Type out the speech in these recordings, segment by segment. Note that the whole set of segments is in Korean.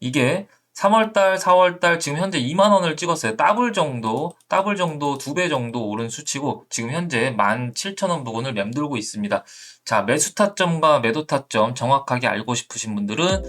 이게 3월달, 4월달 지금 현재 2만 원을 찍었어요. 더블 정도, 더블 정도, 두 배 정도 오른 수치고 지금 현재 17,000원 부근을 맴돌고 있습니다. 자, 매수 타점과 매도 타점 정확하게 알고 싶으신 분들은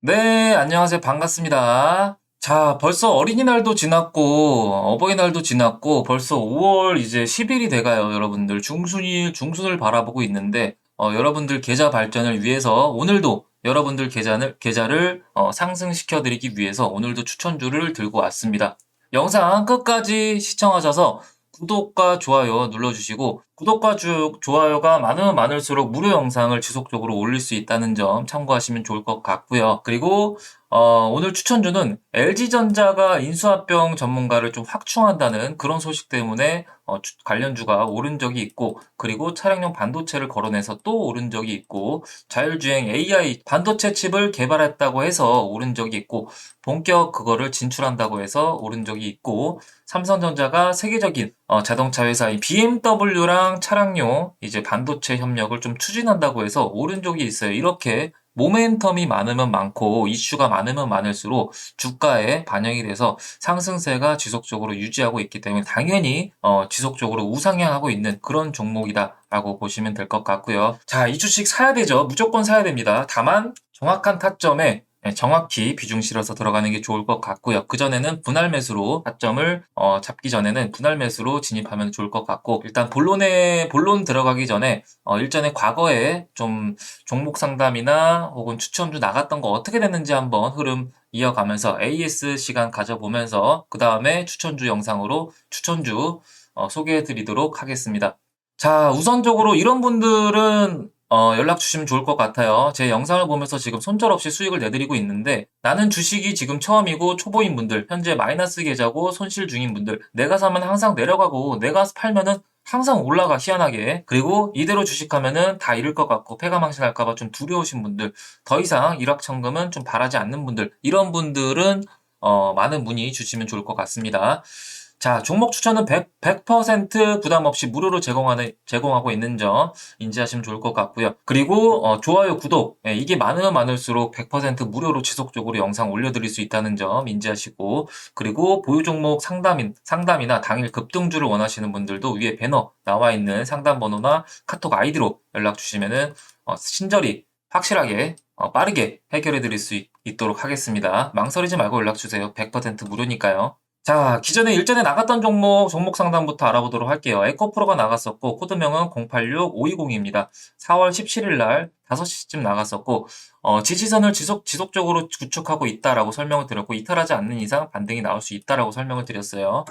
네, 안녕하세요. 반갑습니다. 자, 벌써 어린이날도 지났고, 어버이날도 지났고, 벌써 5월 이제 10일이 돼가요, 여러분들. 중순일, 중순을 바라보고 있는데, 어, 여러분들 계좌 발전을 위해서 오늘도 여러분들 계좌를, 계좌를 어, 상승시켜드리기 위해서 오늘도 추천주를 들고 왔습니다. 영상 끝까지 시청하셔서 구독과 좋아요 눌러주시고 구독과 주, 좋아요가 많으면 많을수록 무료 영상을 지속적으로 올릴 수 있다는 점 참고하시면 좋을 것 같고요. 그리고 어, 오늘 추천주는 LG전자가 인수합병 전문가를 좀 확충한다는 그런 소식 때문에 어, 주- 관련주가 오른 적이 있고 그리고 차량용 반도체를 거론해서 또 오른 적이 있고 자율주행 AI 반도체 칩을 개발했다고 해서 오른 적이 있고 본격 그거를 진출한다고 해서 오른 적이 있고 삼성전자가 세계적인 어, 자동차 회사인 BMW랑 차량용 이제 반도체 협력을 좀 추진한다고 해서 오른 적이 있어요. 이렇게 모멘텀이 많으면 많고 이슈가 많으면 많을수록 주가에 반영이 돼서 상승세가 지속적으로 유지하고 있기 때문에 당연히 어, 지속적으로 우상향하고 있는 그런 종목이다라고 보시면 될 것 같고요. 자, 이 주식 사야 되죠. 무조건 사야 됩니다. 다만 정확한 타점에 네, 정확히 비중 실어서 들어가는 게 좋을 것 같고요. 그전에는 분할 매수로 타점을 어, 잡기 전에는 분할 매수로 진입하면 좋을 것 같고 일단 본론에 본론 들어가기 전에 어, 일전에 과거에 좀 종목 상담이나 혹은 추천주 나갔던 거 어떻게 됐는지 한번 흐름 이어가면서 AS 시간 가져보면서 그 다음에 추천주 영상으로 추천주 어, 소개해 드리도록 하겠습니다. 자, 우선적으로 이런 분들은 어, 연락 주시면 좋을 것 같아요. 제 영상을 보면서 지금 손절 없이 수익을 내드리고 있는데 나는 주식이 지금 처음이고 초보인 분들, 현재 마이너스 계좌고 손실 중인 분들, 내가 사면 항상 내려가고 내가 팔면은 항상 올라가 희한하게 그리고 이대로 주식하면은 다 잃을 것 같고 패가망신할까봐 좀 두려우신 분들 더 이상 일확천금은 좀 바라지 않는 분들 이런 분들은 어, 많은 문의 주시면 좋을 것 같습니다. 자, 종목 추천은 100, 100% 부담 없이 무료로 제공하는, 제공하고 있는 점 인지하시면 좋을 것 같고요. 그리고 어, 좋아요, 구독 예, 이게 많으면 많을수록 100% 무료로 지속적으로 영상 올려드릴 수 있다는 점 인지하시고 그리고 보유 종목 상담인 상담이나 당일 급등주를 원하시는 분들도 위에 배너 나와 있는 상담 번호나 카톡 아이디로 연락 주시면은 어, 친절히 확실하게 어, 빠르게 해결해 드릴 수 있, 있도록 하겠습니다. 망설이지 말고 연락 주세요. 100% 무료니까요. 자, 기존에 일전에 나갔던 종목, 종목 상담부터 알아보도록 할게요. 에코프로가 나갔었고, 코드명은 086520입니다. 4월 17일 날 5시쯤 나갔었고, 어, 지지선을 지속, 지속적으로 구축하고 있다라고 설명을 드렸고, 이탈하지 않는 이상 반등이 나올 수 있다라고 설명을 드렸어요.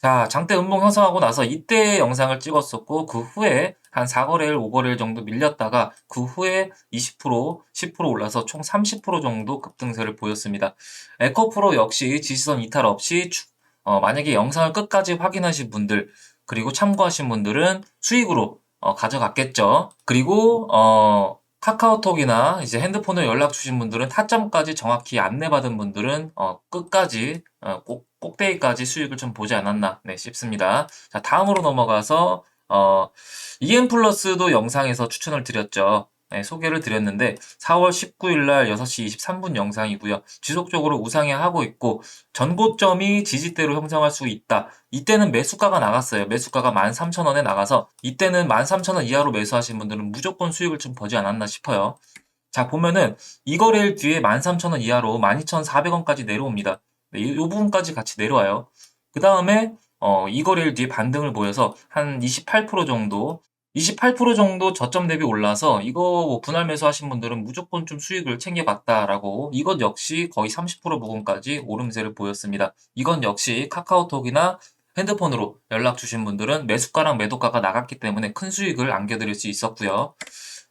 자, 장대 음봉 형성하고 나서 이때 영상을 찍었었고, 그 후에 한 4거래일, 5거래일 정도 밀렸다가, 그 후에 20%, 10% 올라서 총 30% 정도 급등세를 보였습니다. 에코프로 역시 지지선 이탈 없이 주- 어, 만약에 영상을 끝까지 확인하신 분들 그리고 참고하신 분들은 수익으로 어, 가져갔겠죠. 그리고 어, 카카오톡이나 이제 핸드폰으로 연락 주신 분들은 타점까지 정확히 안내받은 분들은 어, 끝까지 어, 꼭, 꼭대기까지 수익을 좀 보지 않았나 네, 싶습니다. 자 다음으로 넘어가서 어, EM 플러스도 영상에서 추천을 드렸죠. 네, 소개를 드렸는데 4월 19일 날 6시 23분 영상이고요. 지속적으로 우상향하고 있고 전고점이 지지대로 형성할 수 있다. 이때는 매수가가 나갔어요. 매수가가 13,000원에 나가서 이때는 13,000원 이하로 매수하신 분들은 무조건 수익을 좀 보지 않았나 싶어요. 자, 보면은 이 거래일 뒤에 13,000원 이하로 12,400원까지 내려옵니다. 네, 이, 이 부분까지 같이 내려와요. 그 다음에 어, 이 거래일 뒤에 반등을 보여서 한 28% 정도 28% 정도 저점 대비 올라서 이거 뭐 분할 매수하신 분들은 무조건 좀 수익을 챙겨갔다라고 이것 역시 거의 30% 부근까지 오름세를 보였습니다. 이건 역시 카카오톡이나 핸드폰으로 연락 주신 분들은 매수가랑 매도가가 나갔기 때문에 큰 수익을 안겨드릴 수 있었고요.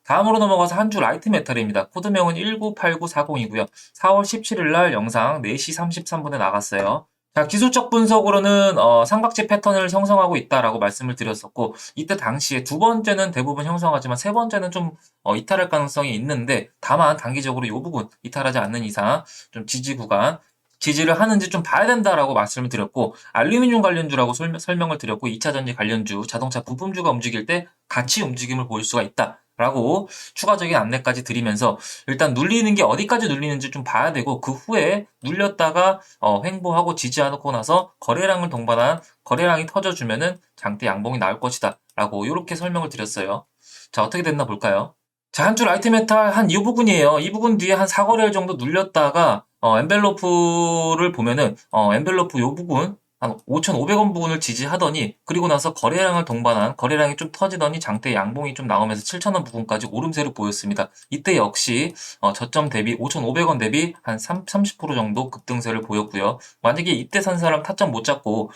다음으로 넘어가서 한 주 라이트 메탈입니다. 코드명은 198940이고요. 4월 17일 날 영상 4시 33분에 나갔어요. 자, 기술적 분석으로는 어, 삼각지 패턴을 형성하고 있다라고 말씀을 드렸었고 이때 당시에 두 번째는 대부분 형성하지만 세 번째는 좀 어, 이탈할 가능성이 있는데 다만 단기적으로 이 부분 이탈하지 않는 이상 좀 지지 구간 지지를 하는지 좀 봐야 된다라고 말씀을 드렸고 알루미늄 관련주라고 설명- 설명을 드렸고 2차 전지 관련주, 자동차 부품주가 움직일 때 같이 움직임을 보일 수가 있다 라고 추가적인 안내까지 드리면서 일단 눌리는 게 어디까지 눌리는지 좀 봐야 되고 그 후에 눌렸다가 어, 횡보하고 지지하고 나서 거래량을 동반한 거래량이 터져주면은 장대 양봉이 나올 것이다 라고 이렇게 설명을 드렸어요. 자 어떻게 됐나 볼까요? 자, 한줄 라이트 메탈 한 이 부분이에요. 이 부분 뒤에 한 4거래일 정도 눌렸다가 어, 엔벨로프를 보면은 어, 엔벨로프 요 부분 한 5,500원 부분을 지지하더니 그리고 나서 거래량을 동반한 거래량이 좀 터지더니 장대 양봉이 좀 나오면서 7,000원 부분까지 오름세를 보였습니다. 이때 역시 어, 저점 대비 5,500원 대비 한 3, 30% 정도 급등세를 보였고요. 만약에 이때 산 사람 타점 못 잡고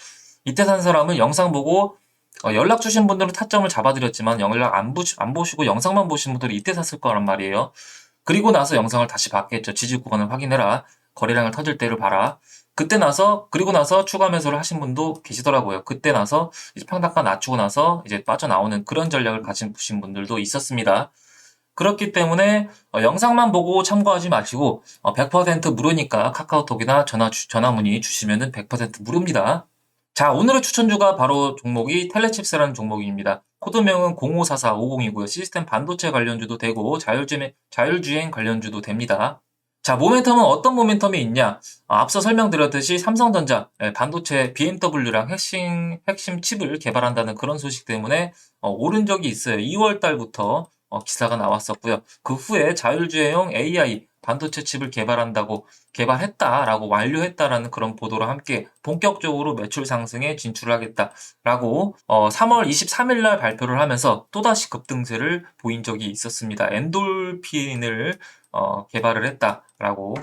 이때 산 사람은 영상 보고 어, 연락 주신 분들은 타점을 잡아드렸지만 연락 안, 부, 안 보시고 영상만 보신 분들이 이때 샀을 거란 말이에요. 그리고 나서 영상을 다시 봤겠죠. 지지 구간을 확인해라. 거래량을 터질 때를 봐라. 그때 나서 그리고 나서 추가 매수를 하신 분도 계시더라고요. 그때 나서 이제 평단가 낮추고 나서 이제 빠져나오는 그런 전략을 가진 분들도 있었습니다. 그렇기 때문에 어, 영상만 보고 참고하지 마시고 어, 100% 무료니까 카카오톡이나 전화 주- 전화 문의 주시면은 100% 무료입니다. 자, 오늘의 추천주가 바로 종목이 텔레칩스라는 종목입니다. 코드명은 054450이고요. 시스템 반도체 관련주도 되고 자율주행, 자율주행 관련주도 됩니다. 자, 모멘텀은 어떤 모멘텀이 있냐? 아, 앞서 설명드렸듯이 삼성전자, 예, 반도체 BMW랑 핵심, 핵심 칩을 개발한다는 그런 소식 때문에 어, 오른 적이 있어요. 2월 달부터 어, 기사가 나왔었고요. 그 후에 자율주행용 AI 반도체 칩을 개발한다고 개발했다라고 완료했다라는 그런 보도로 함께 본격적으로 매출 상승에 진출을 하겠다라고 어, 3월 23일 날 발표를 하면서 또다시 급등세를 보인 적이 있었습니다. 엔돌핀을 어, 개발을 했다라고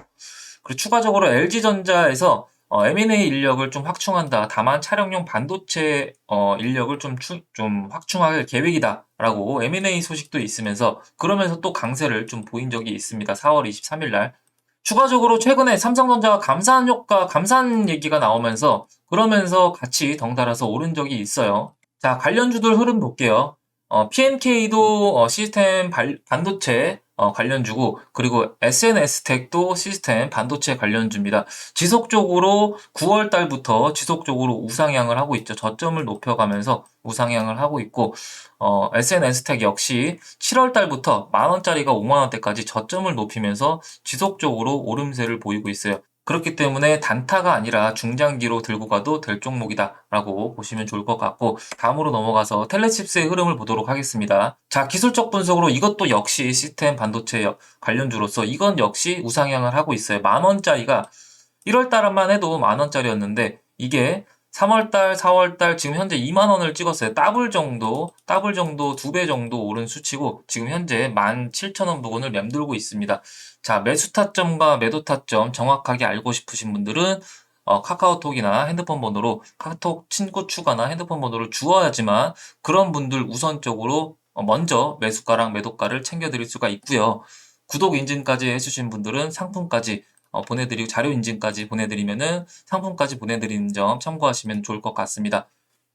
그리고 추가적으로 LG전자에서 어, M&A 인력을 좀 확충한다. 다만 차량용 반도체 어, 인력을 좀, 추- 좀 확충할 계획이다라고 M&A 소식도 있으면서 그러면서 또 강세를 좀 보인 적이 있습니다. 4월 23일 날. 추가적으로 최근에 삼성전자가 감산 효과, 감산 얘기가 나오면서 그러면서 같이 덩달아서 오른 적이 있어요. 자, 관련주들 흐름 볼게요. 어, PMK도 어, 시스템 발- 반도체 어, 관련주고 그리고 SNS텍도 시스템 반도체 관련주입니다. 지속적으로 9월 달부터 지속적으로 우상향을 하고 있죠. 저점을 높여가면서 우상향을 하고 있고 어, SNS텍 역시 7월 달부터 만 원짜리가 5만 원대까지 저점을 높이면서 지속적으로 오름세를 보이고 있어요. 그렇기 때문에 단타가 아니라 중장기로 들고 가도 될 종목이다라고 보시면 좋을 것 같고 다음으로 넘어가서 텔레칩스의 흐름을 보도록 하겠습니다. 자, 기술적 분석으로 이것도 역시 시스템 반도체 여- 관련주로서 이건 역시 우상향을 하고 있어요. 만 원짜리가 1월 달만 해도 만 원짜리였는데 이게 3월달, 4월달 지금 현재 2만 원을 찍었어요. 더블 정도, 더블 정도, 두 배 정도 오른 수치고 지금 현재 17,000원 부근을 맴돌고 있습니다. 자, 매수 타점과 매도 타점 정확하게 알고 싶으신 분들은 어, 카카오톡이나 핸드폰 번호로 카톡 친구 추가나 핸드폰 번호를 주어야지만 그런 분들 우선적으로 어, 먼저 매수가랑 매도가를 챙겨드릴 수가 있고요. 구독 인증까지 해주신 분들은 상품까지 어, 보내드리고 자료 인증까지 보내드리면은 상품까지 보내드리는 점 참고하시면 좋을 것 같습니다.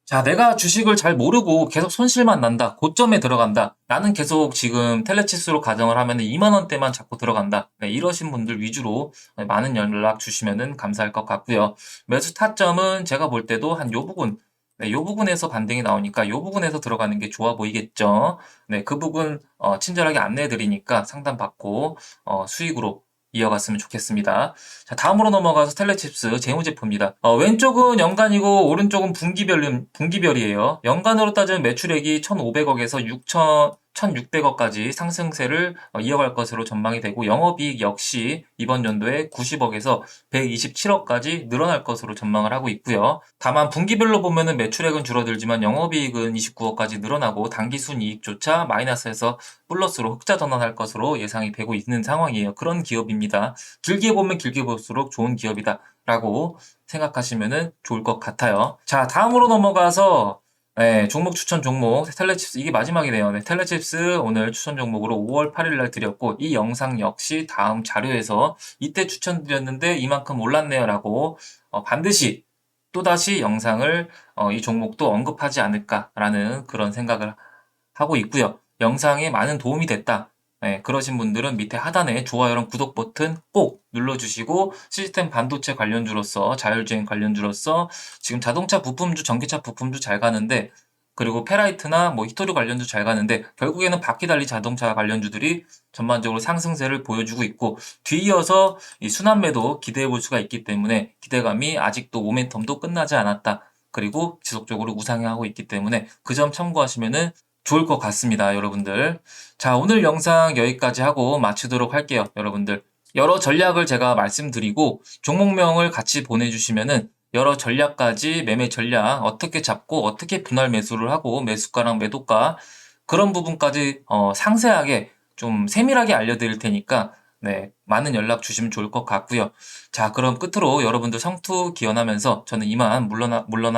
자, 내가 주식을 잘 모르고 계속 손실만 난다. 고점에 들어간다. 나는 계속 지금 텔레치스로 가정을 하면 2만원대만 자꾸 들어간다. 네, 이러신 분들 위주로 많은 연락 주시면 감사할 것 같고요. 매수 타점은 제가 볼 때도 한 요 부분, 네, 요 부분에서 반등이 나오니까 요 부분에서 들어가는 게 좋아 보이겠죠. 네, 그 부분 어, 친절하게 안내해 드리니까 상담 받고 어, 수익으로 이어갔으면 좋겠습니다. 자, 다음으로 넘어가서 텔레칩스 재무제표입니다. 어, 왼쪽은 연간이고 오른쪽은 분기별, 분기별이에요. 연간으로 따지면 매출액이 1,500억에서 6천, 1,600억까지 상승세를 어, 이어갈 것으로 전망이 되고 영업이익 역시 이번 연도에 90억에서 127억까지 늘어날 것으로 전망을 하고 있고요. 다만 분기별로 보면은 매출액은 줄어들지만 영업이익은 29억까지 늘어나고 당기순이익조차 마이너스에서 플러스로 흑자 전환할 것으로 예상이 되고 있는 상황이에요. 그런 기업입니다. 길게 보면 길게 볼수록 좋은 기업이다. 라고 생각하시면 좋을 것 같아요. 자, 다음으로 넘어가서 네, 종목 추천 종목 텔레칩스 이게 마지막이네요. 네, 텔레칩스 오늘 추천 종목으로 5월 8일 날 드렸고 이 영상 역시 다음 자료에서 이때 추천드렸는데 이만큼 올랐네요라고 어, 반드시 또다시 영상을 어, 이 종목도 언급하지 않을까라는 그런 생각을 하고 있고요. 영상에 많은 도움이 됐다. 네, 그러신 분들은 밑에 하단에 좋아요랑 구독 버튼 꼭 눌러주시고 시스템 반도체 관련주로서 자율주행 관련주로서 지금 자동차 부품주, 전기차 부품주 잘 가는데 그리고 페라이트나 뭐 히토류 관련주 잘 가는데 결국에는 바퀴 달리 자동차 관련주들이 전반적으로 상승세를 보여주고 있고 뒤이어서 이 순환매도 기대해 볼 수가 있기 때문에 기대감이 아직도 모멘텀도 끝나지 않았다. 그리고 지속적으로 우상향하고 있기 때문에 그 점 참고하시면은 좋을 것 같습니다, 여러분들. 자, 오늘 영상 여기까지 하고 마치도록 할게요, 여러분들. 여러 전략을 제가 말씀드리고 종목명을 같이 보내주시면은 여러 전략까지 매매 전략 어떻게 잡고 어떻게 분할 매수를 하고 매수가랑 매도가 그런 부분까지 어, 상세하게 좀 세밀하게 알려드릴 테니까 네, 많은 연락 주시면 좋을 것 같고요. 자, 그럼 끝으로 여러분들 성투 기원하면서 저는 이만 물러나 물러나